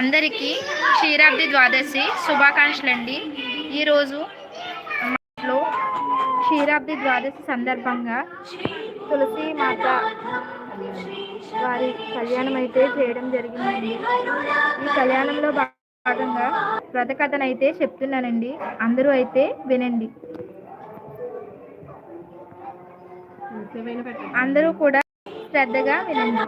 అందరికీ క్షీరాబ్ది ద్వాదశి శుభాకాంక్షలు అండి ఈరోజు మా క్షీరాబ్ది ద్వాదశి సందర్భంగా తులసి మాత వారి కళ్యాణం అయితే చేయడం జరిగిందండి. ఈ కళ్యాణంలో భాగంగా వ్రత కథనైతే చెప్తున్నానండి. అందరూ అయితే వినండి. అందరూ కూడా శ్రద్ధగా వినండి.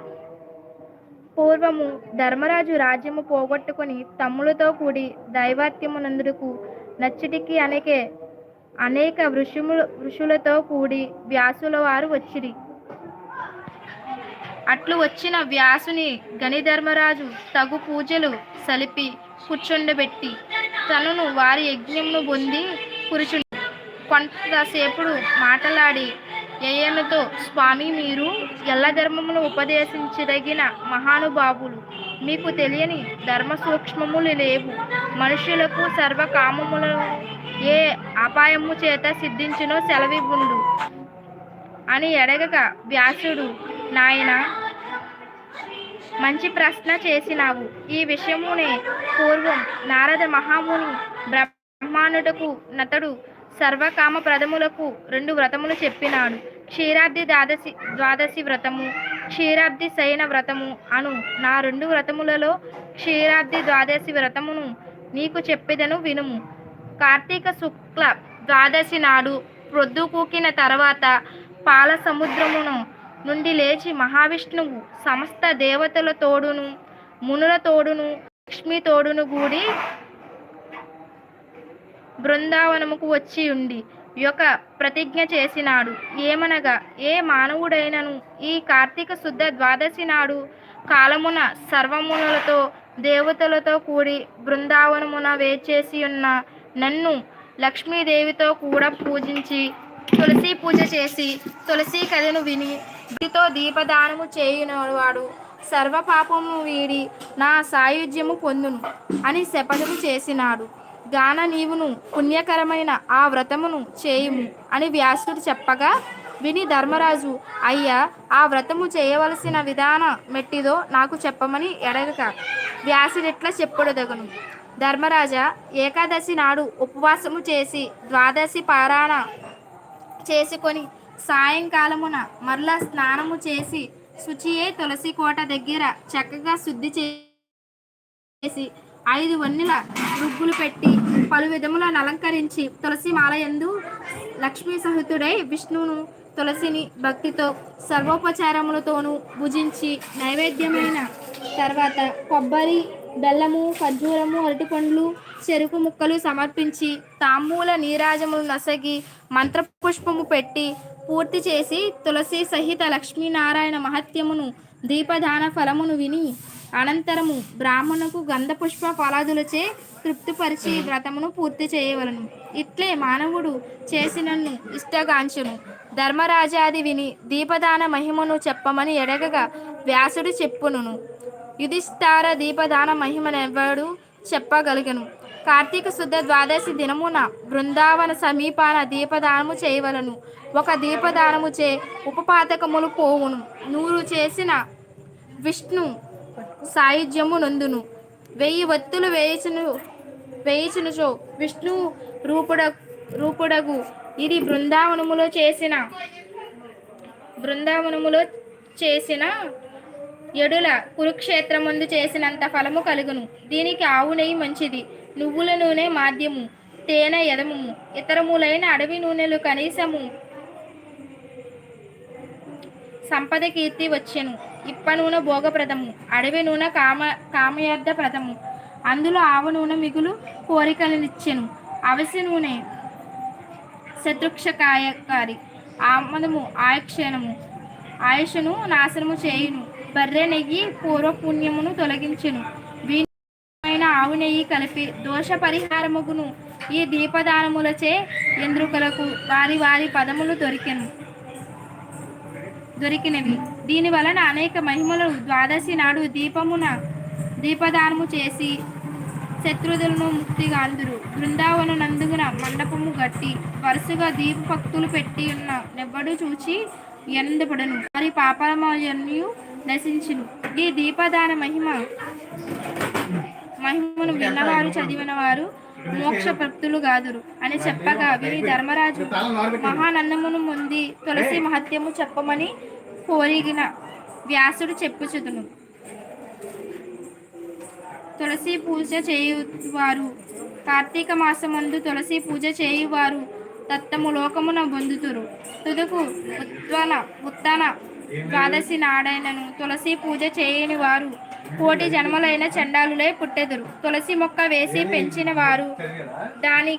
పూర్వము ధర్మరాజు రాజ్యము పోగొట్టుకుని తమ్ములతో కూడి దైవాత్యమునందుకు నచ్చటికి అనేకే అనేక ఋషుములు ఋషులతో కూడి వ్యాసుల వారు వచ్చిరి. అట్లు వచ్చిన వ్యాసుని గణిధర్మరాజు తగు పూజలు సలిపి కూర్చుండబెట్టి తనను వారి యజ్ఞమును పొంది కూర్చుండి. కొంతసేపుడు మాటలాడి యయనుతో స్వామి మీరు ఎల్ల ధర్మమును ఉపదేశించదగిన మహానుభావులు. మీకు తెలియని ధర్మ సూక్ష్మములు లేవు. మనుషులకు సర్వకామములను ఏ అపాయము చేత సిద్ధించునో సెలవివ్వుండు అని ఎడగక వ్యాసుడు నాయన మంచి ప్రశ్న చేసినావు. ఈ విషయమునే పూర్వం నారద మహాముని బ్రహ్మానుటకు నతడు సర్వకామ ప్రథములకు రెండు వ్రతములు చెప్పినాడు క్షీరాబ్ది ద్వాదశి ద్వాదశి వ్రతము క్షీరాబ్ది శయన వ్రతము అను నా రెండు వ్రతములలో క్షీరాబ్ది ద్వాదశి వ్రతమును నీకు చెప్పిదను వినుము. కార్తీక శుక్ల ద్వాదశి నాడు ప్రొద్దు కూకిన తర్వాత పాల సముద్రమును నుండి లేచి మహావిష్ణువు సమస్త దేవతల తోడును మునుల తోడును లక్ష్మి తోడును గూడి బృందావనముకు వచ్చి ఉండి యొక్క ప్రతిజ్ఞ చేసినాడు. ఏమనగా ఏ మానవుడైనను ఈ కార్తీక శుద్ధ ద్వాదశి నాడు కాలమున సర్వమునులతో దేవతలతో కూడి బృందావనమున వేచేసి ఉన్న నన్ను లక్ష్మీదేవితో కూడా పూజించి తులసి పూజ చేసి తులసి కథను విని భక్తితో దీపదానము చేయునవాడు. సర్వపాపము వీడి నా సాయుధ్యము పొందును అని శపథము చేసినాడు. గాన నీవును పుణ్యకరమైన ఆ వ్రతమును చేయుము అని వ్యాసుడు చెప్పగా విని ధర్మరాజు అయ్యా ఆ వ్రతము చేయవలసిన విధాన మెట్టిదో నాకు చెప్పమని ఎడగక. వ్యాసుడిట్లా చెప్పుడదగను. ధర్మరాజా ఏకాదశి నాడు ఉపవాసము చేసి ద్వాదశి పారాయణ చేసుకొని సాయంకాలమున మరలా స్నానము చేసి శుచియే తులసి కోట దగ్గర చక్కగా శుద్ధి చేసి ఐదు వన్నెల రుగ్గులు పెట్టి పలు విధములను అలంకరించి తులసి మాలయందు లక్ష్మీ సహితుడై విష్ణువును తులసిని భక్తితో సర్వోపచారములతోనూ భుజించి నైవేద్యమైన తర్వాత కొబ్బరి బెల్లము ఖర్జూరము అరటిపండ్లు చెరుకు ముక్కలు సమర్పించి తాంబూల నీరాజములు నసగి మంత్రపుష్పము పెట్టి పూర్తి చేసి తులసి సహిత లక్ష్మీనారాయణ మహత్యమును దీపదాన ఫలమును విని అనంతరము బ్రాహ్మణుకు గంధపుష్ప ఫలాదులచే తృప్తిపరిచి వ్రతమును పూర్తి చేయవలను. ఇట్లే మానవుడు చేసినన్ను ఇష్టగాంచును. ధర్మరాజాది విని దీపదాన మహిమను చెప్పమని ఎడగగా వ్యాసుడు చెప్పును యుధిష్ఠార దీపదాన మహిమనెవ్వడు చెప్పగలిగను. కార్తీక శుద్ధ ద్వాదశి దినమున బృందావన సమీపాన దీపదానము చేయవలను. ఒక దీపదానము చే ఉపపాతకములు పోవును. నూరు చేసిన విష్ణు సాయుధ్యము నందును. వెయ్యి వత్తులు వేయచును వేయచునుచో. విష్ణు రూపుడ రూపుడగు. ఇది బృందావనములో చేసిన బృందావనములో చేసిన ఎడుల కురుక్షేత్రమందు చేసినంత ఫలము కలుగును. దీనికి ఆవు నెయ్యి మంచిది నువ్వుల నూనె మాధ్యము తేనె ఎదము ఇతరములైన అడవి నూనెలు కనీసము సంపద కీర్తి వచ్చెను. ఇప్ప నూనె భోగప్రదము అడవి నూనె కామ కామయార్థ ప్రదము అందులో ఆవ నూనె మిగులు కోరికలనిచ్చెను. అవిసె నూనె శత్రుక్షకాయకారి ఆమదము ఆయక్షణము. ఆయుషను నాశనము చేయును. బర్రె నెయ్యి పూర్వపుణ్యమును తొలగించెను. వీణ ఆవు నెయ్యి కలిపి దోష పరిహారముగును ఈ దీపదానములచే ఇంద్రుకలకు వారి వారి పదములు దొరికెను. దొరికినవి. దీని వలన అనేక మహిమలు ద్వాదశి నాడు దీపమున దీపదానము చేసి శత్రుదులను ముక్తిగాందురు. బృందావన నందుగున మండపము గట్టి వరుసగా దీప భక్తులు పెట్టి ఉన్న నెవ్వడు చూచి ఎనందపడను మరి పాపమయన్యు నశించును. ఈ దీపదాన మహిమ మహిమను విన్నవారు చదివిన వారు మోక్ష భక్తులు గాదురు అని చెప్పగా విని ధర్మరాజు మహానందమును ముంది తులసి మహత్యము చెప్పమని కోరిగిన వ్యాసుడు చెప్పుచుదును తులసి పూజ చేయువారు కార్తీక మాసమందు తులసి పూజ చేయువారు దత్తము లోకమున పొందుతురు తుదుకు ఉత్వన ఉత్తన ద్వాదశి నాడైనను తులసి పూజ చేయని వారు కోటి జన్మలైన చండాలులే పుట్టెదురు. తులసి మొక్క వేసి పెంచిన వారు దాని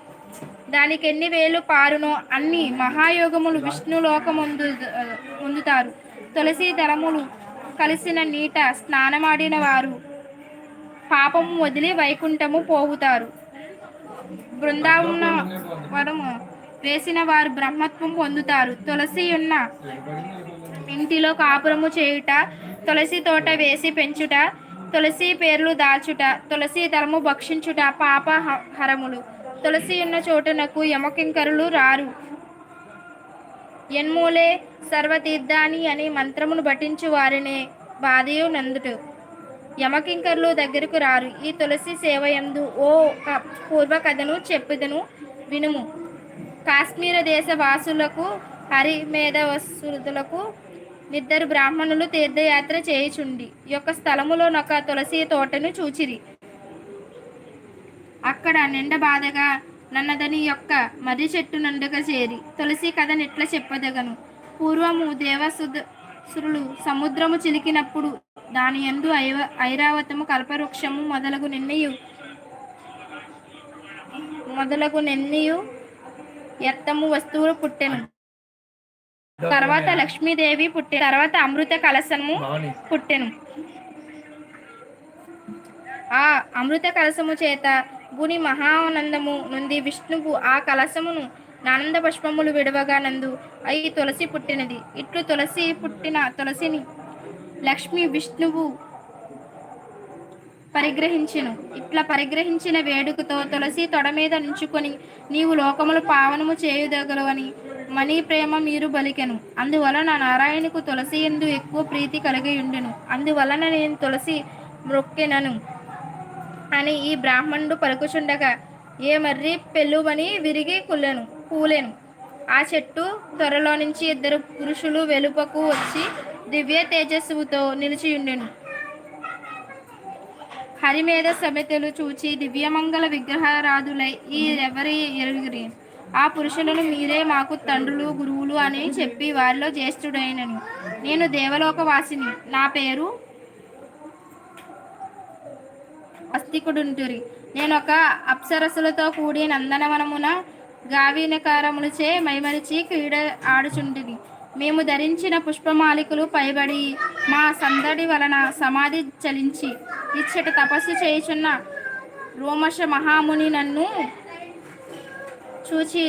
దానికి ఎన్ని వేలు పారునో అన్ని మహాయోగములు విష్ణులోకముందు పొందుతారు తులసి దళములు కలిసిన నీట స్నానమాడిన వారు పాపము వదిలి వైకుంఠము పోవుతారు. బృందావన వరము వేసిన వారు బ్రహ్మత్వం పొందుతారు. తులసి ఉన్న ఇంటిలో కాపురము చేయుట తులసి తోట వేసి పెంచుట తులసి పేర్లు దాచుట తులసి దళము భక్షించుట పాప హ- హరములు. తులసి ఉన్న చోటునకు యమకింకరులు రారు. ఎన్మూలే సర్వతీర్థాని అని మంత్రమును పఠించు వారినే బాధయు నందుటు. యమకింకర్లు దగ్గరకు రారు. ఈ తులసి సేవయందు ఓ పూర్వ కథను చెప్పుదను వినుము. కాశ్మీర దేశ వాసులకు హరి మేధవసులకు ఇద్దరు బ్రాహ్మణులు తీర్థయాత్ర చేయుచుండి. యొక్క యొక్క స్థలములోనొక తులసి తోటను చూచిరి. అక్కడ నిండ బాధగా నన్నదని యొక్క మర్రి చెట్టు నుండగా చేరి తులసి కథ నెట్ల చెప్పదగను. పూర్వము దేవసురులు సముద్రము చిలికినప్పుడు దాని యందు ఐవ ఐరావతము కల్పవృక్షము మొదలగు నిన్నయు మొదలగు నెన్నయు ఎత్తము వస్తువులు పుట్టెను. తర్వాత లక్ష్మీదేవి పుట్టె తర్వాత అమృత కలశము పుట్టెను. ఆ అమృత కలశము చేత గుని మహానందము నుండి విష్ణువు ఆ కలశమును నానంద పుష్పములు విడవగా నందు అయి తులసి పుట్టినది. ఇట్లు తులసి పుట్టిన తులసిని లక్ష్మి విష్ణువు పరిగ్రహించును. ఇట్లా పరిగ్రహించిన వేడుకతో తులసి తొడ మీద నుంచుకొని నీవు లోకములు పావనము చేయుదగలవని మనీ ప్రేమ మీరు బలికెను. అందువలన నారాయణకు తులసి ఎందు ఎక్కువ ప్రీతి కలిగి ఉండెను. అందువలన నేను తులసి మొక్కెనను. అని ఈ బ్రాహ్మణుడు పలుకుచుండగా ఏ మర్రి పెళ్ళుమని విరిగి కుల్లెను కూలెను. ఆ చెట్టు త్వరలో నుంచి ఇద్దరు పురుషులు వెలుపకు వచ్చి దివ్య తేజస్సుతో నిలిచియుండెను. హరిమేధ సమితులు చూచి దివ్యమంగళ విగ్రహారాధులై ఈ ఎవరి ఎరుగురి? ఆ పురుషులను మీరే మాకు తండ్రులు గురువులు అని చెప్పి వారిలో జ్యేష్ఠుడైనను. నేను దేవలోక వాసిని నా పేరు అస్థికుడుంటురి. నేను ఒక అప్సరసులతో కూడి నందనవనమున గావినకారములచే మైమరిచి క్రీడ ఆడుచుంటిది మేము ధరించిన పుష్పమాలికలు పైబడి మా సందడి వలన సమాధి చలించి ఇచ్చట తపస్సు చేయుచున్న రోమశ మహాముని నన్ను చూచి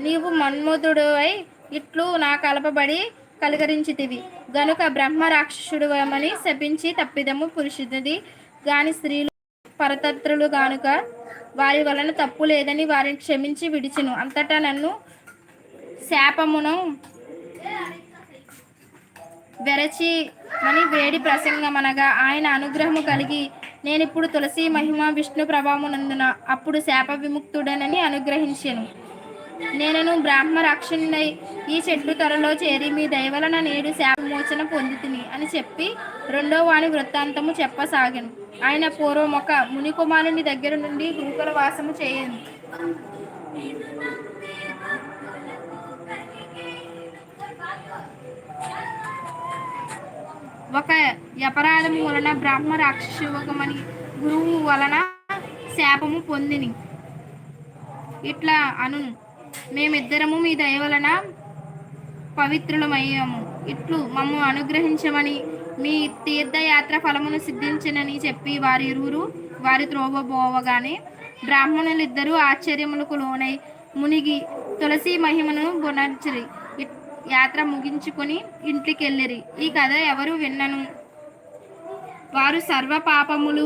నీవు మన్మధుడువై ఇట్లు నా కలపబడి కలగరించితివి గనుక బ్రహ్మ రాక్షసుడువమని శపించి తప్పిదము పురుషుడిది. గాని స్త్రీలు పరతత్రులు గానుక వారి వలన తప్పు లేదని వారిని క్షమించి విడిచిను. అంతటా నన్ను శాపమును వెరచి అని వేడి ప్రసంగమనగా ఆయన అనుగ్రహము కలిగి నేనిప్పుడు తులసి మహిమ విష్ణు ప్రభావమునందున అప్పుడు శాప విముక్తుడనని అనుగ్రహించాను. నేనను బ్రాహ్మ రాక్షునై ఈ చెట్టు త్వరలో చేరి మీ దయవలన నేడు శాపమోచన పొందుతిని అని చెప్పి రెండో వాణి వృత్తాంతము చెప్పసాగాను. ఆయన పూర్వం ఒక మునికుమారుని దగ్గర నుండి గురుకుల వాసము చేయను ఒక యపరాధము వలన బ్రాహ్మ రాక్షసువకమని గురువు వలన శాపము పొందిని. ఇట్లా అనును మేమిద్దరము మీ దయ వలన పవిత్రులమయ్యాము. ఇట్లు మమ్ము అనుగ్రహించమని మీ తీర్థయాత్ర ఫలమును సిద్ధించనని చెప్పి వారి ఇరువురు వారి త్రోవబోవగానే బ్రాహ్మణులిద్దరూ ఆశ్చర్యములకు లోనై మునిగి తులసి మహిమను గుణర్చిరి యాత్ర ముగించుకొని ఇంటికి వెళ్ళిరి ఈ కథ ఎవరు విన్నను? వారు సర్వ పాపములు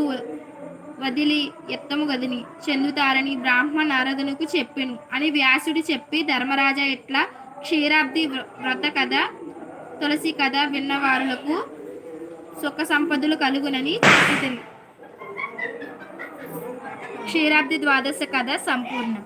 వదిలి ఎత్తము గదిని చెందుతారని బ్రాహ్మ నారదునికి చెప్పెను అని వ్యాసుడు చెప్పి ధర్మరాజా ఇట్లా క్షీరాబ్ది వ్ర- వ్రత కథ తులసి కథ విన్నవారులకు సుఖ సంపదలు కలుగునని చెప్పితిని. క్షీరాబ్ది ద్వాదశ కథ సంపూర్ణం.